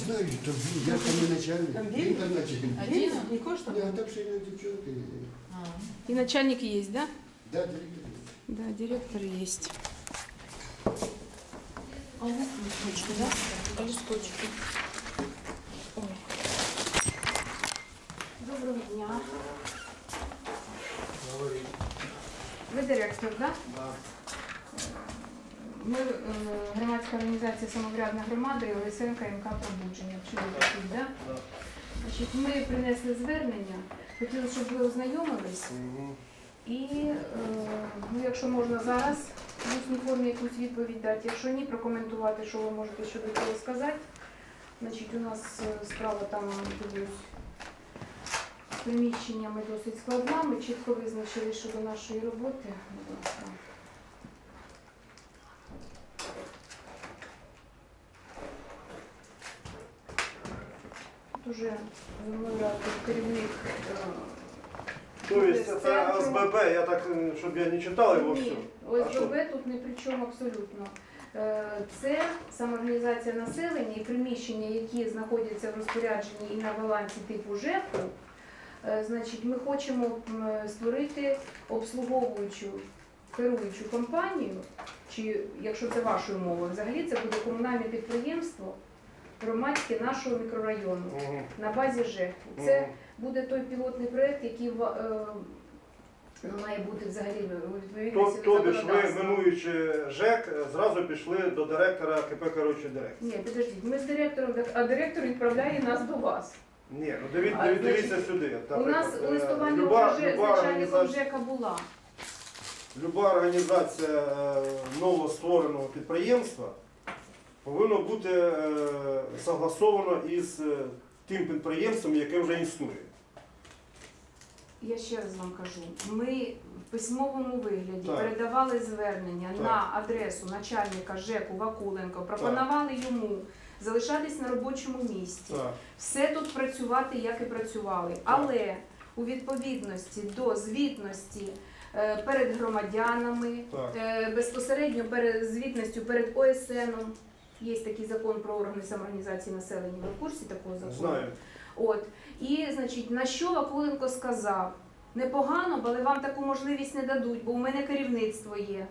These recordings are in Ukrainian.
знаю, там, я там не начальник. Там Він він? там начальник. Один? Не кошта? Я там ще не дівчонки. И начальник есть, да? Да, директор. Да, директор есть. А у нас листочки, да? А листочки? Ой. Доброго дня. Ви директор, да? Ми е, громадська організація самоврядна громада і Олесенка МК Пробудження. Да? Значить, ми принесли звернення, хотіли, щоб ви ознайомились. І е, ну, якщо можна зараз в усній формі якусь відповідь дати, якщо ні, прокоментувати, що ви можете щодо цього сказати. Значить, у нас е, справа там дивлюсь, з приміщеннями досить складна. Ми чітко визначили щодо нашої роботи. Будь ласка. Уже зі мною разом керівник. Тобто це ОСББ, я так, щоб я не читав його все. Ні? ОСББ тут ні при чому абсолютно. Е, Це самоорганізація населення і приміщення, які знаходяться в розпорядженні і на балансі типу ЖЕКу. Е, Значить, ми хочемо створити обслуговуючу керуючу компанію, чи якщо це вашою мовою, взагалі це буде комунальне підприємство громадське нашого мікрорайону Мгм. на базі ЖЕКу. Це буде той пілотний проєкт, який е, ну, має бути взагалі у То- відповідності до Тобі ж ви, законодавства. минуючи ЖЕК, зразу пішли до директора КП коротше дирекції. Ні, підождіть, ми з директором, так- а директор відправляє нас до вас. Ні, ну диві- А, диві- значить, дивіться сюди. У нас е, листування люба- вже з люба начальником організація- ЖЕКа була. Люба організація е, новоствореного підприємства повинна бути е, согласована із е, тим підприємством, яке вже існує. Я ще раз вам кажу, ми в письмовому вигляді Так. передавали звернення Так. на адресу начальника ЖЕКу Вакуленко, пропонували йому залишатись на робочому місці. Так. все тут працювати, як і працювали. Але у відповідності до звітності е, перед громадянами, Так. е, безпосередньо перед звітністю перед ОСН. Є такий закон про органи самоорганізації населення. Ви в курсі такого закону? Знаю. От. І, значить, на що Вакуленко сказав? Непогано, але вам таку можливість не дадуть, бо у мене керівництво є.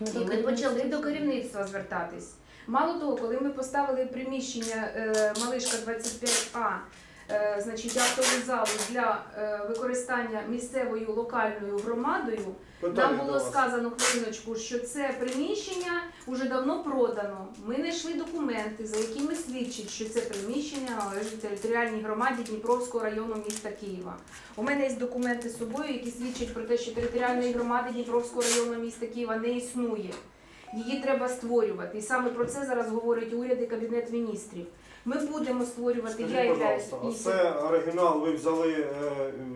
І ми почали до керівництва звертатись. Мало того, коли ми поставили приміщення е, Малишка 25А, е, значить актову залу для е, використання місцевою локальною громадою, нам було сказано хвилиночку, що це приміщення вже давно продано. Ми знайшли документи, за якими свідчить, що це приміщення належить територіальній громаді Дніпровського району міста Києва. У мене є документи з собою, які свідчать про те, що територіальної громади Дніпровського району міста Києва не існує. Її треба створювати. І саме про це зараз говорить уряд і кабінет міністрів. Ми будемо створювати. я Скажіть, являюсь пожалуйста, а це оригінал ви взяли е,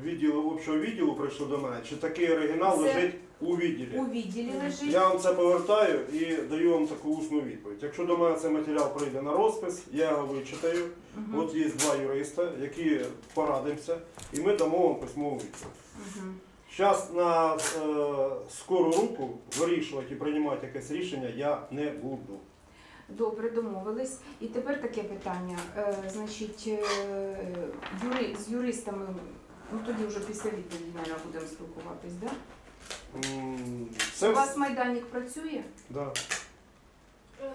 відділу общого відділу, прийшли до мене, чи такий оригінал Це- лежить у відділі? у відділі лежить. Я вам це повертаю і даю вам таку усну відповідь. Якщо до мене цей матеріал прийде на розпис, я його вичитаю. Мгм. От є два юриста, які порадимося, і ми дамо вам письмову відповідь. Мгм. Зараз на е, скору руку вирішувати і приймати якесь рішення я не буду. Добре, домовились. І тепер таке питання. Е, значить, е, юри, з юристами, ну тоді вже після відповіді, мабуть, будемо спілкуватись, да? М, У вас майданник працює? да. Е,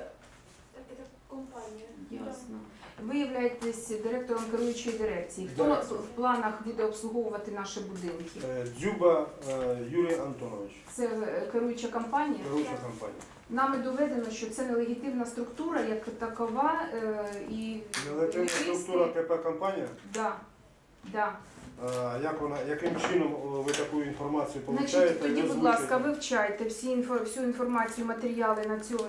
Это компания. Ясно. Ви являєтесь директором керуючої дирекції. Хто Директор. в планах буде обслуговувати наші будинки? Е, Дзюба е, Юрій Антонович, Це е, керуюча компанія. керуюча компанія. Нами доведено, що це нелегітимна структура, як такова, е, і Нелегітимна юристи- структура КП компанія. Да, да. Е, Як вона, яким чином е, ви таку інформацію Значить, получаєте? тоді, і будь озвучуєте? ласка, вивчайте всі інфо, всю інформацію, матеріали на цьому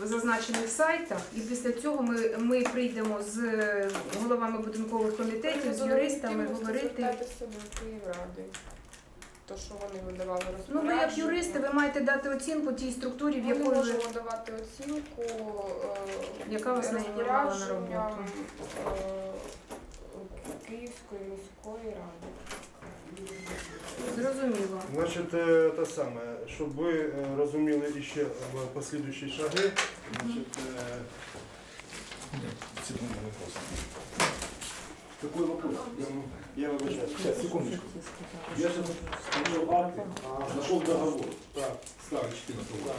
на зазначених сайтах, і після цього ми, ми прийдемо з е, головами будинкових комітетів, з юристами говорити. Звертатися до Київради. То, що вони видавали Ну, ви як юристи, ви маєте дати оцінку тій структурі, в Ми якої ви можемо давати оцінку, е, Яка вас найнімала на розпорядженням, роботу? е, Київської міської ради. зрозуміло. Значить, е, те саме, щоб ви розуміли іще е, послідуючі шаги, значить, е, Секунду. вопрос. Какой вопрос? Я вибачаюсь. Сейчас, секундочку. Я сейчас нашел акты, нашел договор. Так, Старый 14 года.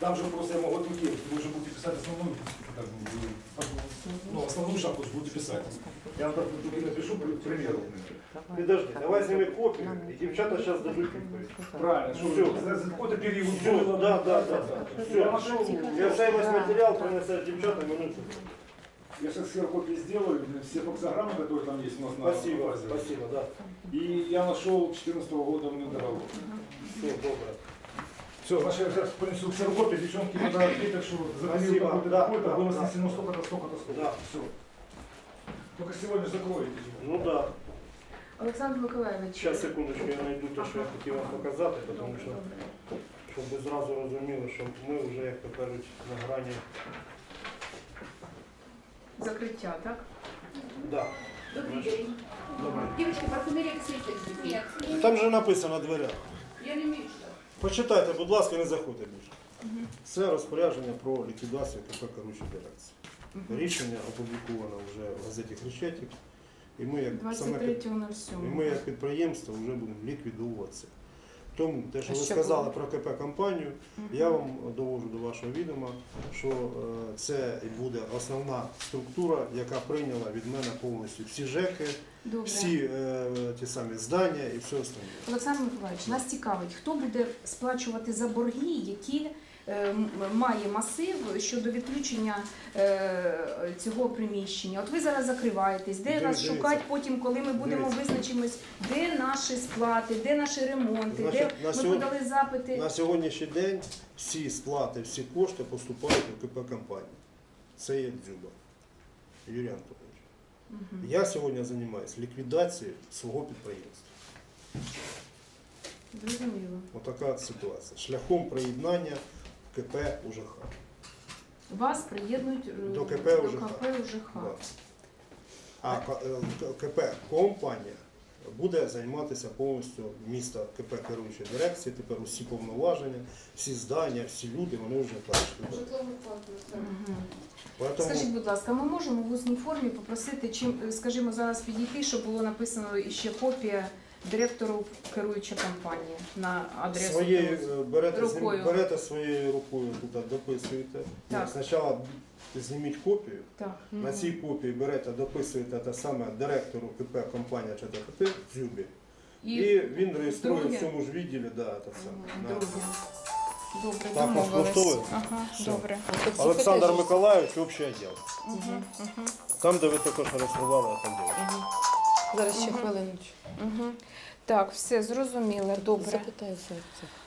Там же просто я могу отвлекать, вы же будете писать основную, как бы, ну, основную шапку же будете писать. Я вам так вот напишу, к примеру. Підожди, давай зніми копію, і дівчата зараз дадуть відповідь. Правильно, что Всё. за за какой-то период Все, было. да, да, да. Я Все. нашел, Я цей весь матеріал принесеш дівчатам минуту. я сейчас ксерокопии сделаю, все фоксограммы, которые там есть у нас на Спасибо, базе. спасибо, да. И я нашел 14 года у меня договор. Все, добре. Все, значит, я сейчас принесу ксерокопию, девчонки, надо ответить, что за период Спасибо, такой-то, да, такой-то да, было да. снесено столько-то, столько-то, Да. столько-то. Все. Только сегодня закроете. Ну да. Олександр Миколаївич. Зараз секундочку, я знайду те, що я хотів вам показати, тому що щоб ви зразу розуміли, що ми вже, як то кажуть, на грані. Закриття, так? Да. Добрый день. Парфюмерия Ксельтек. Нет, Там же написано на дверях. я не читать. Почитайте, будь ласка, не заходьте більше. Це розпорядження про ліквідацію КП керуючої дирекції. Рішення опубліковано вже в газеті Хрещатик. І ми як саме під- і ми як підприємство вже будемо ліквідовуватися. Тому те, що А ви що сказали було? про КП компанію, я вам довожу до вашого відома, що е, це і буде основна структура, яка прийняла від мене повністю всі ЖЕКи, Добре. всі е, ті самі здання і все остальне. Олександр Миколаївич, нас цікавить, хто буде сплачувати за борги, які має масив щодо відключення е, цього приміщення. От ви зараз закриваєтесь, де вас шукати потім, коли ми будемо визначимось, де наші сплати, де наші ремонти, Значить, де на ми сьогодні- подали запити. На сьогоднішній день всі сплати, всі кошти поступають у КП компанії. Це є дзюба. Юрій Антонович. Я сьогодні займаюся ліквідацією свого підприємства. Зрозуміло. Отака ситуація. Шляхом приєднання КП УЖХ. Вас приєднують е, До КП до УЖХ. КП УЖХ. Да. А е, КП компанія буде займатися повністю міста КП керуючої дирекції. Тепер усі повноваження, всі здання, всі люди, вони вже перейшли. Фонд. да. Мгм. Поэтому Скажіть, будь ласка, ми можемо в усній формі попросити, чим, е, скажімо, зараз підійти, щоб було написано ще копія директору керуючої компанії на адресу. своєю е, берете, Рукою. берете своєю рукою туди, дописуєте. Так. Ні, Спочатку зніміть копію. Так. На цій копії берете, дописуєте те саме директору КП компанія чи ТКП Дзюбі. І, І, він реєструє друге? в цьому ж відділі, да, те саме. На- друге. Добре, Так, домовились. влаштовує? Ага, Все. добре. Олександр Миколаївич, общий відділ. Там, де ви також реєстрували автомобіль. Зараз ще хвилиночку. Мгм. Так, все зрозуміло, добре. Запитаю це.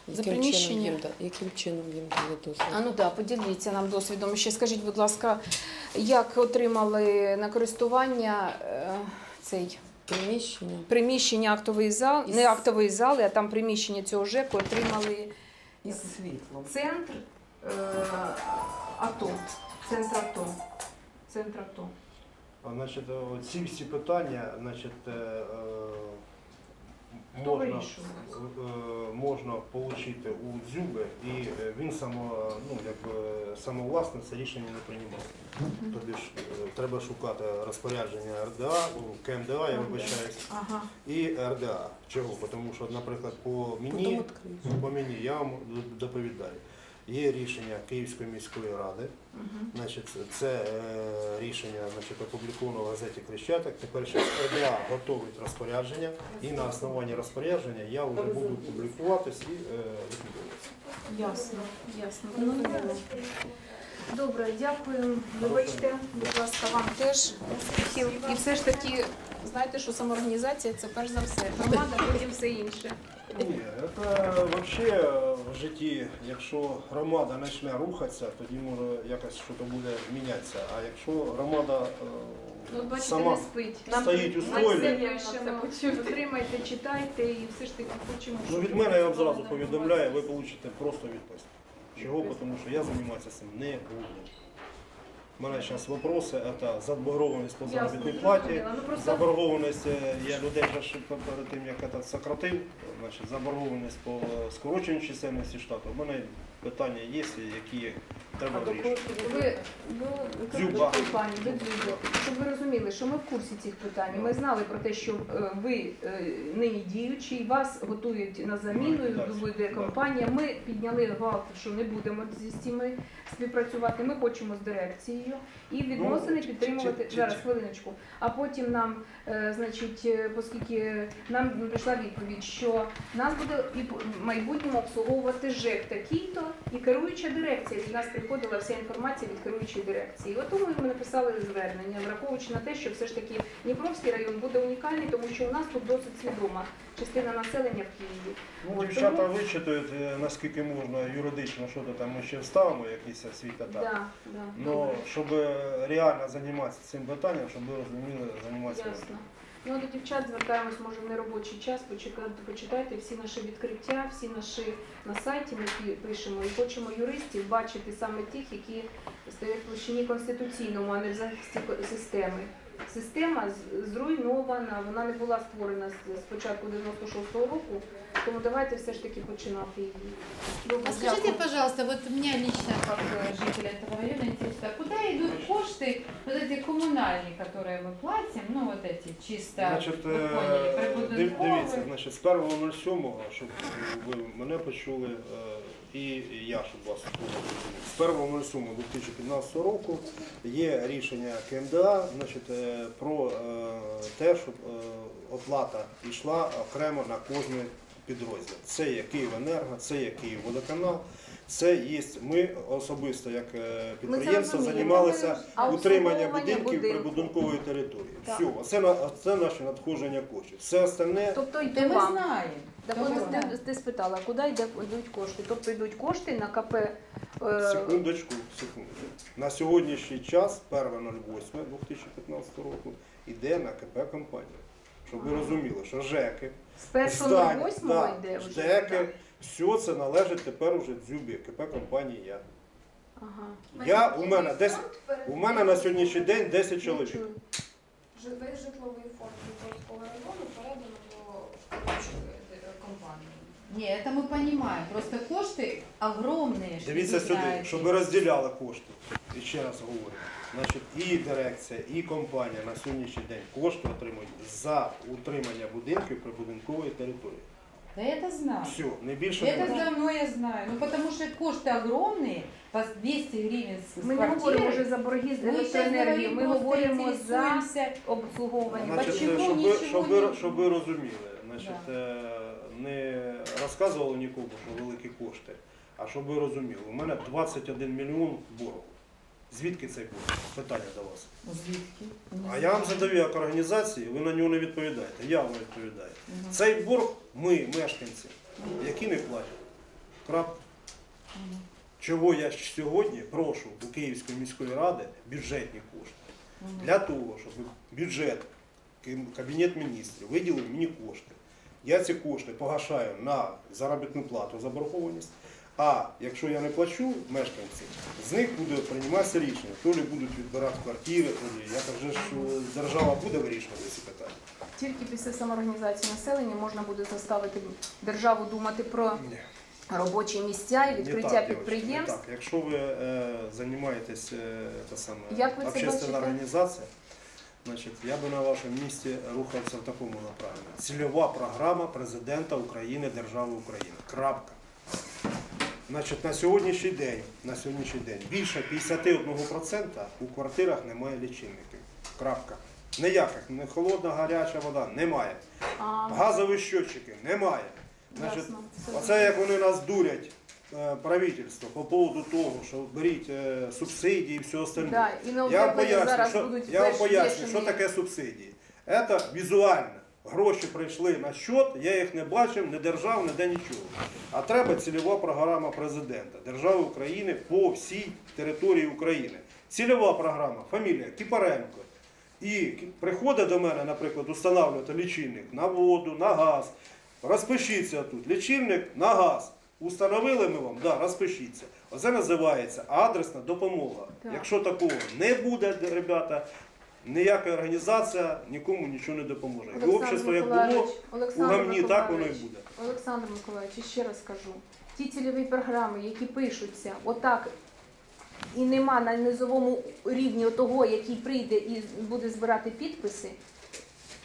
За Яким приміщення? чином їм, да- яким чином їм дали дозвіл? А ну да, поділіться нам досвідом. Ще скажіть, будь ласка, як отримали на користування е, цей Приміщення. приміщення актовий зал, Із- не актовий зал, а там приміщення цього ЖЕКу отримали Із світлом. центр е, АТО. Центр АТО. Центр АТО. А, Значить, е, ці всі питання, значить, е, е, Хто можна, вирішує? е, можна отримати у Дзюби, і е, він само, ну, якби, самовласне це рішення не приймав. Тобі ж е, треба шукати розпорядження РДА, у КМДА, я вибачаюсь, Ага. і РДА. Чого? Тому що, наприклад, по Потім мені, відкриють. по мені я вам доповідаю. Є рішення Київської міської ради. Значить, це е, рішення значить, опубліковано в газеті Крещатик. Тепер ще РДА готовить розпорядження, і на основанні розпорядження я вже буду публікуватись і е. Ясно, ясно. Добре, дякую. Вибачте, будь ласка, вам теж. І все ж таки, знаєте, що самоорганізація це перш за все. Громада, потім все інше. Ні, це взагалі в житті, якщо громада почне рухатися, тоді може якось щось буде мінятися. А якщо громада е, Ну, бачите, сама не спить. стоїть у стойлі, отримайте, читайте і все ж таки хочемо. ну від мене я вам зразу повідомляю, ви получите просто відповідь. Чого? Тому що я займатися цим не буду. У мене зараз вопроси, це заборгованість по заробітній платі. Ну, Заборгованість, е, я людей вже перед тим, як це сократив, заборгованість по скороченню чисельності штату. У мене питання є, які треба вирішити. Ви до Дзюба. компанії, Дзюба. Щоб ви розуміли, що ми в курсі цих питань. Ми знали про те, що е, ви е, нині діючий, вас готують на заміну, Так, буде так. компанія. Ми підняли гвалт, що не будемо з цими співпрацювати. Ми хочемо з дирекцією і відносини Ну, підтримувати чи- чи- зараз хвилиночку. А потім нам, е, значить, е, оскільки нам прийшла відповідь, що нас буде і в майбутньому обслуговувати ЖЕК такий-то і керуюча дирекція. Від нас приходила вся інформація від керуючої дирекції. От тому ми написали звернення, враховуючи на те, що все ж таки Дніпровський район буде унікальний, тому що у нас тут досить свідома частина населення в Києві. Ну, От дівчата тому- вичитують, е, наскільки можна юридично, що то там ми ще вставимо, якісь питання. Да, да, Ну, щоб е, реально займатися цим питанням, щоб ви розуміли, займатися. Ясно. Ну, до дівчат звертаємось, може, в неробочий час, почитайте всі наші відкриття, всі наші на сайті ми пишемо і хочемо юристів бачити саме тих, які стоять в площині конституційному, а не в захисті системи. Система з- зруйнована, вона не була створена з, з початку 96-го року, тому давайте все ж таки починати її. Добре, А скажите, дякую. пожалуйста, вот меня лично, как э, жителя этого района, интересует, а куда идут кошты, вот эти коммунальные, которые мы платим, ну вот эти чисто, Значить, вы е, поняли, див- прибудинковые? дивіться, значить, з 1.07, щоб ви мене почули, е, і я, щоб вас. З 1.07 2015 року є рішення КМДА значить, е, про е, те, щоб е, оплата йшла окремо на кожний підрозділ. Це є Київенерго, це є Київводоканал, це є ми особисто як підприємство займалися А утримання обслуговування будинків будинку? прибудинкової території. Так. Все, це, на- це наше надходження коштів. Все остальне Тобто йде мы вам. Так от ти, ти спитала, куди йде, йдуть кошти? Тобто йдуть кошти на КП. е, Секундочку, секунду. На сьогоднішній час, 1.08.2015 року, йде на КП компанія. Щоб ви розуміли, що ЖЕКи, з 1.08 да, йде вже. ЖЕКи, все це належить тепер уже дзюбі, КП компанії я. Ага. Я, у мене, 10, у мене на сьогоднішній день 10 чоловік. Живий житловий фонд Дніпровського району передано до керуючої компанії. Не, это мы понимаем, просто кошты огромные. что Дивіться вы сюди, знаете. щоб ви розділяли кошти. І ще раз говорю. Значить, і дирекція, і компанія на сьогоднішній день кошти отримують за утримання будинків прибудинкової території. Да я это знаю. Все, не більше Это не менше. давно я знаю. Ну потому что кошты огромные, по 200 гривен с Ми не квартиры. говоримо вже за борги з Мы сейчас електроенергії, говорим, ми просто говоримо за интересуемся. обслуговування. Значить, Почему щоб, ви, нічого щоб, ви, не- щоб ви розуміли, значить, е, не розказували нікому, що великі кошти, а щоб ви розуміли, у мене 21 мільйон боргу. Звідки цей борг? Питання до вас. Ну, звідки? А я вам задаю як організації, ви на нього не відповідаєте. Я вам відповідаю. Мгм. Цей борг ми, мешканці, які не платять. Мгм. Чого я сьогодні прошу у Київської міської ради бюджетні кошти. Для того, щоб бюджет, Кабінет міністрів виділив мені кошти. Я ці кошти погашаю на заробітну плату заборгованість. А якщо я не плачу мешканці, з них буде прийматися рішення. То ли будуть відбирати квартири, то ли я кажу, що держава буде вирішувати ці питання. Тільки після самоорганізації населення можна буде заставити державу думати про Ні. робочі місця і Не відкриття так, дівчатки, не підприємств. так. Якщо ви е, займаєтесь е, та саме Як ви це бачите? організація, значить, я би на вашому місці рухався в такому направленні. Цільова програма президента України, держави України. Крапка. Значить, на сьогоднішній день, на сьогоднішній день більше 51% у квартирах немає лічильників. Крапка. Ніяких, не холодна, гаряча вода немає. А, Газові щотчики немає. Значить, Оце як вони нас дурять, е, правительство, по поводу того, що беріть е, субсидії і все остальне. Да, і на Я вам поясню, що, я вам поясню, що таке субсидії. Це візуально. Гроші прийшли на счет, я їх не бачив, не держав, ніде нічого. А треба цільова програма президента держави України по всій території України. Цільова програма, фамілія Кіпаренко. І приходить до мене, наприклад, устанавлювати лічильник на воду, на газ. Розпишіться тут. Лічильник на газ. Установили ми вам, да, розпишіться. Оце називається адресна допомога. Так. Якщо такого не буде, ребята, ніяка організація нікому нічого не допоможе. І общество як було, у гамні так воно і буде. Олександр Миколаївич, ще раз кажу. ті цільові програми, які пишуться отак, і нема на низовому рівні того, який прийде і буде збирати підписи,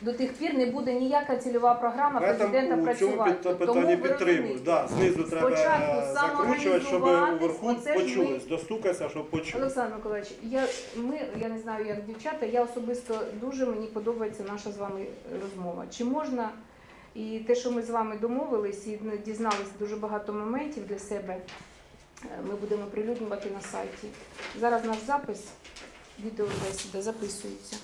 до тих пір не буде ніяка цільова програма президента у цьому працювати. під- Тому питанні підтримую. розумієте. Да, знизу треба Спочатку е, закручувати, щоб самоорганізуватись, вверху оце ж ми- достукатися, щоб почулось. Олександр Миколаївич, я ми, я не знаю, як дівчата, я особисто дуже мені подобається наша з вами розмова. Чи можна і те, що ми з вами домовились і дізналися дуже багато моментів для себе, е, ми будемо прилюднювати на сайті. Зараз наш запис, відеобесіда записується.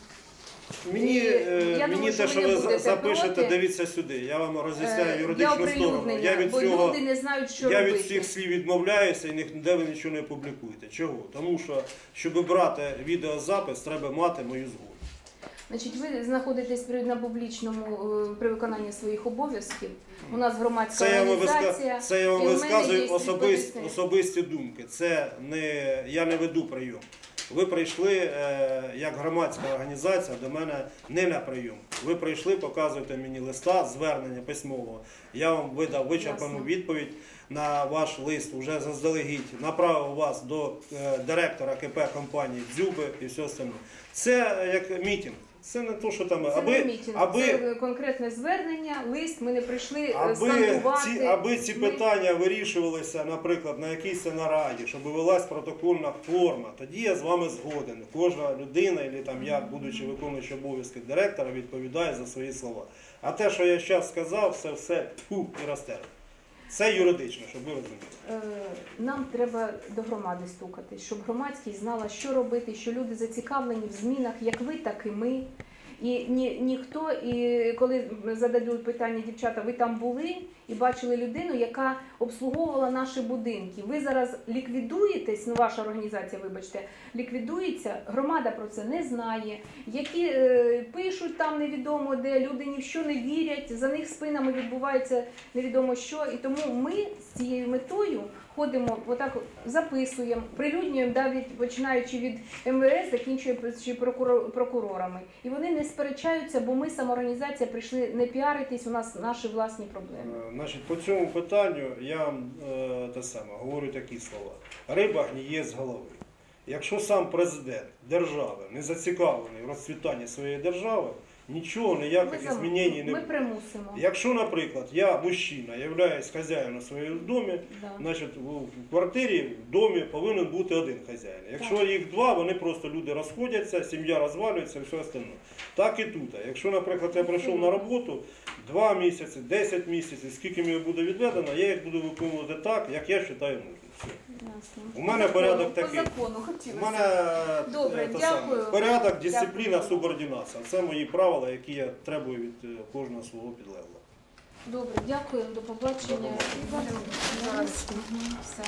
Мені, І е, я мені думаю, те, що що ви не ви за- будете запишете, проти. дивіться сюди. Я вам роз'ясняю Е, юридичну сторону. Я від бо цього люди не знають, що я робити. від всіх слів відмовляюся і ніде ви нічого не публікуєте. Чого? Тому що, щоб брати відеозапис, треба мати мою згоду. Значить, ви знаходитесь при на публічному е, при виконанні своїх обов'язків. У нас громадська Це я вам, виска... це я вам і в мене висказую особисті, особисті думки. Це не я не веду прийом. Ви прийшли е, як громадська організація до мене не на прийом. Ви прийшли, показуєте мені листа, звернення письмового. Я вам видав вичерпану відповідь на ваш лист, уже заздалегідь направив вас до е, директора КП компанії Дзюби і все остальне. Це е, як мітинг. Це не то, що там Це аби, не мітинг, аби це конкретне звернення, лист. Ми не прийшли е, Аби ці, аби ці питання вирішувалися, наприклад, на якійсь нараді, щоб велась протокольна форма, тоді я з вами згоден. Кожна людина, або там я, будучи виконуючи обов'язки директора, відповідає за свої слова. А те, що я зараз сказав, це все тьфу і розтерли. Це юридично, щоб ви розуміли. Е, Нам треба до громади стукати, щоб громадськість знала, що робити, що люди зацікавлені в змінах, як ви, так і ми. І ні, ніхто, і коли зададуть питання дівчата, ви там були і бачили людину, яка обслуговувала наші будинки. Ви зараз ліквідуєтесь, ну ваша організація, вибачте, ліквідується. Громада про це не знає. Які е, пишуть там невідомо де, люди ні в що не вірять, за них спинами відбувається невідомо що. І тому ми з цією метою ходимо, отак записуємо, прилюднюємо, навіть починаючи від МВС, закінчуючи прокурорами. І вони не сперечаються, бо ми самоорганізація прийшли не піаритись, у нас наші власні проблеми. Е, Значить, по цьому питанню я вам е, те саме говорю такі слова. Риба гніє з голови. Якщо сам президент держави не зацікавлений в розцвітанні своєї держави, нічого, ніяких змінень не ми буде. примусимо. Якщо, наприклад, я мужчина, являюсь хазяїном своєї домі, Да. значить в в квартирі, в домі повинен бути один хазяїн. Якщо Так. їх два, вони просто люди розходяться, сім'я розвалюється і все остальне. Так і тут. Якщо, наприклад, я прийшов на роботу два місяці, 10 місяців, скільки мені буде відведено, я їх буду виконувати так, як я вважаю нужним. У мене порядок такий. По закону У мене Добре, те дякую. саме, порядок, дисципліна, Дякую. субординація. Це мої правила, які я требую від е, кожного свого підлеглого. Добре, дякую, до побачення. Зараз. Мгм, Все.